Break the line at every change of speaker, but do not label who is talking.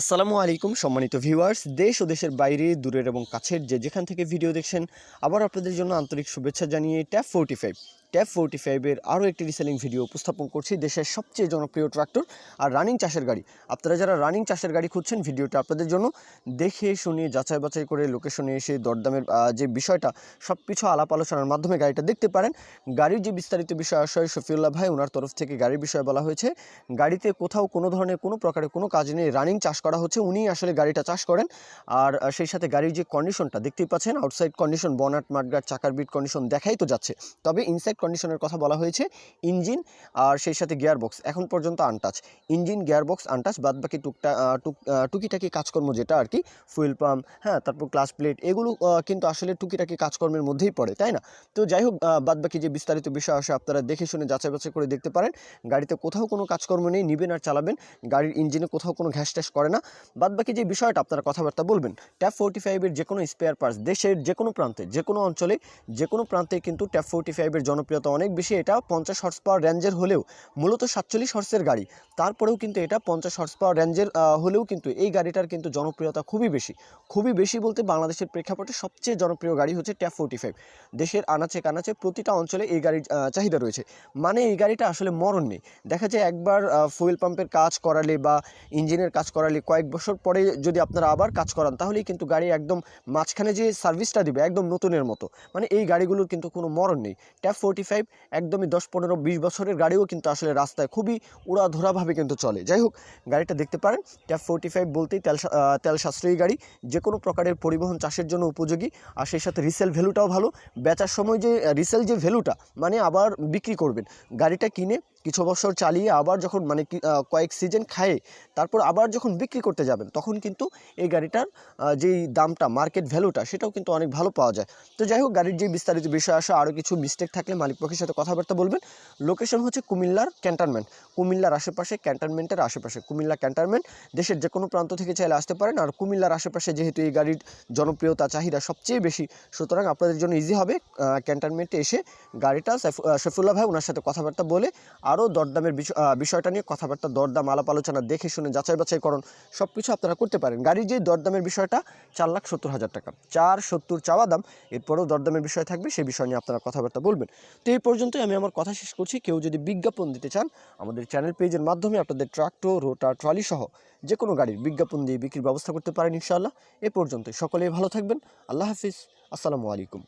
আসসালামু আলাইকুম, সম্মানিত ভিউয়ার্স। দেশ ও দেশের বাইরে, দূরের এবং কাছের যে যেখান থেকে ভিডিও দেখছেন, আবার আপনাদের জন্য আন্তরিক শুভেচ্ছা জানিয়ে tap forty five tap forty ফাইভের আরও একটি রিসেলিং ভিডিও উপস্থাপন করছি, দেশের সবচেয়ে জনপ্রিয় ট্রাক্টর আর রানিং চাষের গাড়ি। আপনারা যারা রানিং চাষের গাড়ি খুঁজছেন, ভিডিওটা আপনাদের জন্য দেখে শুনে, যাচাই বাছাই করে লোকেশনে এসে দরদামের যে বিষয়টা সব কিছু আলাপ আলোচনার মাধ্যমে গাড়িটা দেখতে পারেন। গাড়ির যে বিস্তারিত বিষয়, আশয় শফিউল্লাহ ভাই ওনার তরফ থেকে গাড়ির বিষয়ে বলা হয়েছে, গাড়িতে কোথাও কোনো ধরনের, কোনো প্রকারের কোনো কাজ নেই রানিং চাষ করা হচ্ছে, উনি আসলে গাড়িটা চাষ করেন। আর সেই সাথে গাড়ির যে কন্ডিশনটা দেখতেই পাচ্ছেন আউটসাইড কন্ডিশন বনাট মাঠগাট চাকার বিট কন্ডিশন দেখাই তো যাচ্ছে। তবে ইনসাইড কন্ডিশনের কথা বলা হয়েছে ইঞ্জিন আর সেই সাথে গিয়ার বক্স এখন পর্যন্ত untouch engine gear box untouch বাদ বাকি টুকটা টুক টুকিটাকি কাজকর্ম যেটা আর কি ফুয়েল পাম্প হ্যাঁ তারপর ক্লাস প্লেট এগুলো কিন্তু আসলে টুকিটাকি কাজকর্মের মধ্যেই পড়ে, তাই না? তো যাই হোক বাদ বাকি যে বিস্তারিত বিষয় আসে আপনারা দেখে শুনে যাচাই বাছাই করে দেখতে পারেন। গাড়িতে কোথাও কোনো কাজকর্ম নেই, নিবেন আর চালাবেন, গাড়ির ইঞ্জিনে কোথাও কোনো ঘ্যাস ট্যাস করে না। বাদ বাকি যে বিষয়টা আপনারা কথাবার্তা বলবেন ট্যাপ ফোর্টি ফাইভের যে কোনো স্পেয়ার পার্টস দেশের যে কোনো প্রান্তে যে কোনো অঞ্চলে যে কোনো প্রান্তে কিন্তু ট্যাপ ফোর্টি ফাইভের জনপ্রিয়তা অনেক বেশি, এটা পঞ্চাশ হর্স পাওয়ার রেঞ্জের হলেও, মূলত সাতচল্লিশ হর্সের গাড়ি। তারপরেও কিন্তু এটা পঞ্চাশ হর্স পাওয়ার রেঞ্জের হলেও কিন্তু এই গাড়িটার কিন্তু জনপ্রিয়তা খুবই বেশি। খুবই বেশি বলতে বাংলাদেশের প্রেক্ষাপটে সবচেয়ে জনপ্রিয় গাড়ি হচ্ছে ট্যাপ ফোর্টি ফাইভ দেশের আনাচে কানাচে প্রতিটা অঞ্চলে এই গাড়ির চাহিদা রয়েছে। মানে এই গাড়িটা আসলে মরণ নেই। দেখা যায় একবার ফুয়েল পাম্পের কাজ করালে বা ইঞ্জিনের কাজ করালে কয়েক বছর পরে যদি আপনারা আবার কাজ করান, তাহলেই কিন্তু গাড়ি একদম মাঝখানে যে সার্ভিসটা দিবে, একদম নতুনের মতো। মানে এই গাড়িগুলোর কিন্তু কোনো মরণ নেই। ট্যাপ ফোর্টি ফাইভ একদমই দশ, পনেরো, বিশ বছরের গাড়িও কিন্তু আসলে রাস্তায় খুবই উড়াধরাভাবে কিন্তু চলে। যাই হোক, গাড়িটা দেখতে পারেন ট্যাপ ফোর্টি ফাইভ বলতেই তেল তেল সাশ্রয়ী গাড়ি যে কোনো প্রকারের পরিবহন চাষের জন্য উপযোগী, আর সেই সাথে রিসেল ভ্যালুটাও ভালো। বেচার সময় যে রিসেল যে ভ্যালুটা মানে আবার বিক্রি করবেন। গাড়িটা কিনে কিছু বছর চালিয়ে আবার যখন মানে কয়েক সিজন খায়ে, তারপর আবার যখন বিক্রি করতে যাবেন, তখন কিন্তু এই গাড়িটার যেই দামটা মার্কেট ভ্যালুটা সেটাও কিন্তু অনেক ভালো পাওয়া যায়। তো যাই হোক, গাড়ির যে বিস্তারিত বিষয় আসে, আরও কিছু মিস্টেক থাকলে মালিক পক্ষের সাথে কথাবার্তা বলবেন। লোকেশন হচ্ছে কুমিল্লার ক্যান্টনমেন্ট কুমিল্লার আশেপাশে ক্যান্টনমেন্টের আশেপাশে। কুমিল্লা ক্যান্টনমেন্ট দেশের যে কোনো প্রান্ত থেকে চাইলে আসতে পারেন। আর কুমিল্লার আশেপাশে যেহেতু এই গাড়ির জনপ্রিয়তা, চাহিদা সবচেয়ে বেশি, সুতরাং আপনাদের জন্য ইজি হবে ক্যান্টনমেন্টে এসে গাড়িটা শফিউল্লাহ ভাই ওনার সাথে কথাবার্তা বলে আরও দরদামের বিষয়- বিষয়টা নিয়ে কথাবার্তা, দরদাম, আলাপ আলোচনা দেখে শুনে যাচাই বাছাই করুন। সব কিছু আপনারা করতে পারেন। গাড়ির যে দরদামের বিষয়টা, চার লাখ সত্তর হাজার টাকা। চার সত্তর চাওয়া দাম, এরপরেও দরদামের বিষয় থাকবে সেই বিষয় নিয়ে আপনারা কথাবার্তা বলবেন। তো এই পর্যন্তই আমি আমার কথা শেষ করছি। কেউ যদি বিজ্ঞাপন দিতে চান, আমাদের চ্যানেল পেজের মাধ্যমে আপনাদের ট্রাক্টর রোটার, ট্রলি সহ যে কোনো গাড়ির বিজ্ঞাপন দিয়ে বিক্রির ব্যবস্থা করতে পারেন ইনশাআল্লাহ। এ পর্যন্তই। সকলেই ভালো থাকবেন। আল্লাহ হাফিজ। আসসালামু আলাইকুম।